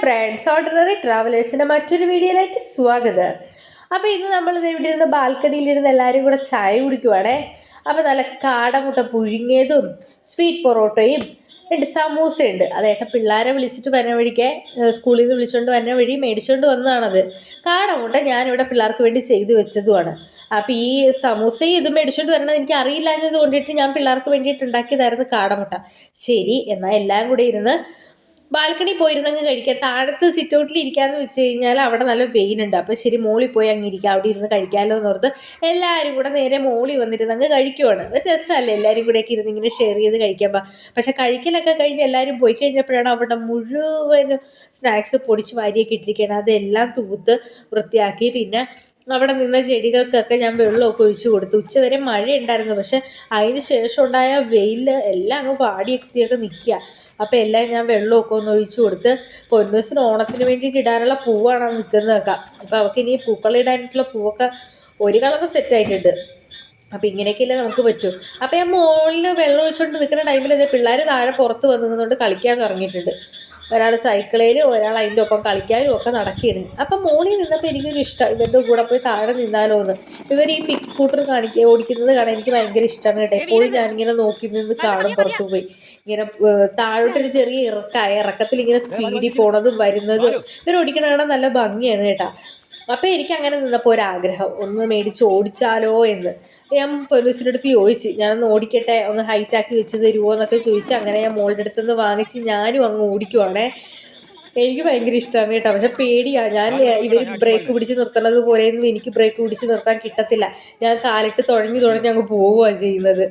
Friends ordinary ട്രാവലേഴ്സിന്റെ മറ്റൊരു വീഡിയോയിലേക്ക് സ്വാഗതം. അപ്പോൾ ഇന്ന് നമ്മൾ ഇവിടെ ഇരുന്ന് ബാൽക്കണിയിലിരുന്ന് എല്ലാവരും കൂടെ ചായ കുടിക്കുവാണേ. അപ്പോൾ നല്ല കാടമുട്ട പുഴുങ്ങിയതും സ്വീറ്റ് പൊറോട്ടയും ഉണ്ട് സമൂസയുണ്ട്. അതേട്ട പിള്ളേരെ വിളിച്ചിട്ട് വരുന്ന വഴിക്ക് സ്കൂളിൽ നിന്ന് വിളിച്ചുകൊണ്ട് വരുന്ന വഴി മേടിച്ചുകൊണ്ട് വന്നതാണത്. കാടമുട്ട ഞാനിവിടെ പിള്ളേർക്ക് വേണ്ടി ചെയ്തു വെച്ചതുമാണ്. അപ്പോൾ ഈ സമൂസയും ഇത് മേടിച്ചുകൊണ്ട് വരണത് എനിക്ക് അറിയില്ലാഞ്ഞത് കൊണ്ടിട്ട് ഞാൻ പിള്ളേർക്ക് വേണ്ടിയിട്ട് ഉണ്ടാക്കിയതായിരുന്നു കാടമുട്ട. ശരി എന്നാൽ എല്ലാം കൂടി ഇരുന്ന് ബാൽക്കണി പോയിരുന്നങ്ങ് കഴിക്കാം. താഴത്ത് സിറ്റ് ഔട്ടിൽ ഇരിക്കാന്ന് വെച്ച് കഴിഞ്ഞാൽ അവിടെ നല്ല വെയിലുണ്ട്. അപ്പോൾ ശരി മോളിൽ പോയി അങ്ങ് ഇരിക്കാം. അവിടെ ഇരുന്ന് കഴിക്കാമല്ലോ എന്ന് ഓർത്ത് എല്ലാവരും കൂടെ നേരെ മോളിൽ വന്നിരുന്ന് അങ്ങ് കഴിക്കുവാണ്. ഒരു രസമല്ലേ എല്ലാവരും കൂടെയൊക്കെ ഇരുന്ന് ഇങ്ങനെ ഷെയർ ചെയ്ത് കഴിക്കുമ്പോൾ പക്ഷേ കഴിക്കലൊക്കെ കഴിഞ്ഞ് എല്ലാവരും പോയി കഴിഞ്ഞപ്പോഴാണ് അവിടെ മുഴുവനും സ്നാക്സ് പൊടിച്ച് വാരിയൊക്കെ ഇട്ടിരിക്കുകയാണ് അതെല്ലാം തൂത്ത് വൃത്തിയാക്കി. പിന്നെ അവിടെ നിന്ന ചെടികൾക്കൊക്കെ ഞാൻ വെള്ളമൊക്കെ ഒഴിച്ചു കൊടുത്തു. ഉച്ചവരെ മഴ ഉണ്ടായിരുന്നു പക്ഷെ അതിന് ശേഷം ഉണ്ടായ വെയിൽ എല്ലാം അങ്ങ് പാടിയെത്തിയൊക്കെ നിൽക്കുക. അപ്പോൾ എല്ലാം ഞാൻ വെള്ളമൊക്കെ ഒന്ന് ഒഴിച്ചു കൊടുത്ത് പൊന്നൂസിന് ഓണത്തിന് വേണ്ടിയിട്ട് ഇടാനുള്ള പൂവാണ് നിൽക്കുന്നതൊക്കെ അപ്പോൾ അവൾക്ക് ഇനി പൂക്കളിടാനായിട്ടുള്ള പൂവൊക്കെ ഒരു കളർ സെറ്റ് ആയിട്ടുണ്ട്. അപ്പോൾ ഇങ്ങനെയൊക്കെയല്ലേ നമുക്ക് പറ്റും. അപ്പോൾ ഞാൻ മുകളിൽ വെള്ളം ഒഴിച്ചുകൊണ്ട് നിൽക്കുന്ന ടൈമിൽ ഇതേ പിള്ളേർ താഴെ പുറത്ത് വന്ന് നിന്നുകൊണ്ട് കളിക്കാൻ തുടങ്ങിയിട്ടുണ്ട് ഒരാൾ സൈക്കിളേലും ഒരാൾ അതിന്റെ ഒപ്പം കളിക്കാനും ഒക്കെ നടക്കുകയാണ് അപ്പം മോളിൽ നിന്നപ്പോൾ എനിക്കൊരു ഇഷ്ടം ഇവരുടെ കൂടെ പോയി താഴെ നിന്നാലോ എന്ന്. ഇവർ ഈ പിക് സ്കൂട്ടർ കാണിക്കുക ഓടിക്കുന്നത് കാണാൻ എനിക്ക് ഭയങ്കര ഇഷ്ടമാണ് കേട്ടോ. എപ്പോഴും ഞാനിങ്ങനെ നോക്കി നിന്ന് കാണും പുറത്തു പോയി. ഇങ്ങനെ താഴോട്ടൊരു ചെറിയ ഇറക്കായ ഇറക്കത്തിൽ ഇങ്ങനെ സ്പീഡിൽ പോണതും വരുന്നതും. ഇവർ ഓടിക്കണ കാണാൻ നല്ല ഭംഗിയാണ് കേട്ടോ. അപ്പോൾ എനിക്ക് അങ്ങനെ നിന്നപ്പോൾ ഒരാഗ്രഹം ഒന്ന് മേടിച്ച് ഓടിച്ചാലോ എന്ന്. ഞാൻ പോലീസിന്റെ അടുത്ത് ചോദിച്ച് ഞാനൊന്ന് ഓടിക്കട്ടെ ഒന്ന് ഹൈറ്റാക്കി വെച്ച് തരുമോ എന്നൊക്കെ ചോദിച്ച് അങ്ങനെ ഞാൻ മോളുടെ അടുത്തുനിന്ന് വാങ്ങിച്ച് ഞാനും അങ്ങ് ഓടിക്കുവാണേ. എനിക്ക് ഭയങ്കര ഇഷ്ടമാണ് കേട്ടോ. പക്ഷെ പേടിയാണ് ഞാൻ ഇവർ ബ്രേക്ക് പിടിച്ച് നിർത്തണത് പോലെയൊന്നും എനിക്ക് ബ്രേക്ക് പിടിച്ച് നിർത്താൻ കിട്ടത്തില്ല. ഞാൻ കാലിട്ട് തുഴഞ്ഞു തുഴഞ്ഞ് അങ്ങ് പോവുകയാണ് ചെയ്യുന്നത്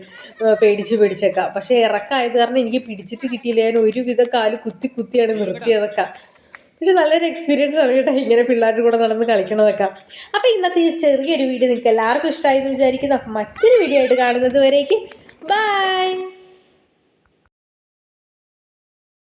പേടിച്ച് പേടിച്ചൊക്കെ. പക്ഷേ ഇറക്കമായത് കാരണം എനിക്ക് പിടിച്ചിട്ട് കിട്ടിയില്ല. ഞാൻ ഒരുവിധം കാൽ കുത്തി കുത്തിയാണ് നിർത്തിയതൊക്കെ. പക്ഷെ നല്ലൊരു എക്സ്പീരിയൻസ് ആണ് കേട്ടോ ഇങ്ങനെ പിള്ളേരുടെ കൂടെ നടന്ന് കളിക്കണതൊക്കെ. അപ്പോൾ ഇന്നത്തെ ചെറിയൊരു വീഡിയോ നിങ്ങൾക്ക് എല്ലാവർക്കും ഇഷ്ടമായി എന്ന് വിചാരിക്കുന്നു മറ്റൊരു വീഡിയോ ആയിട്ട് കാണുന്നത് വരേക്ക്. ബൈ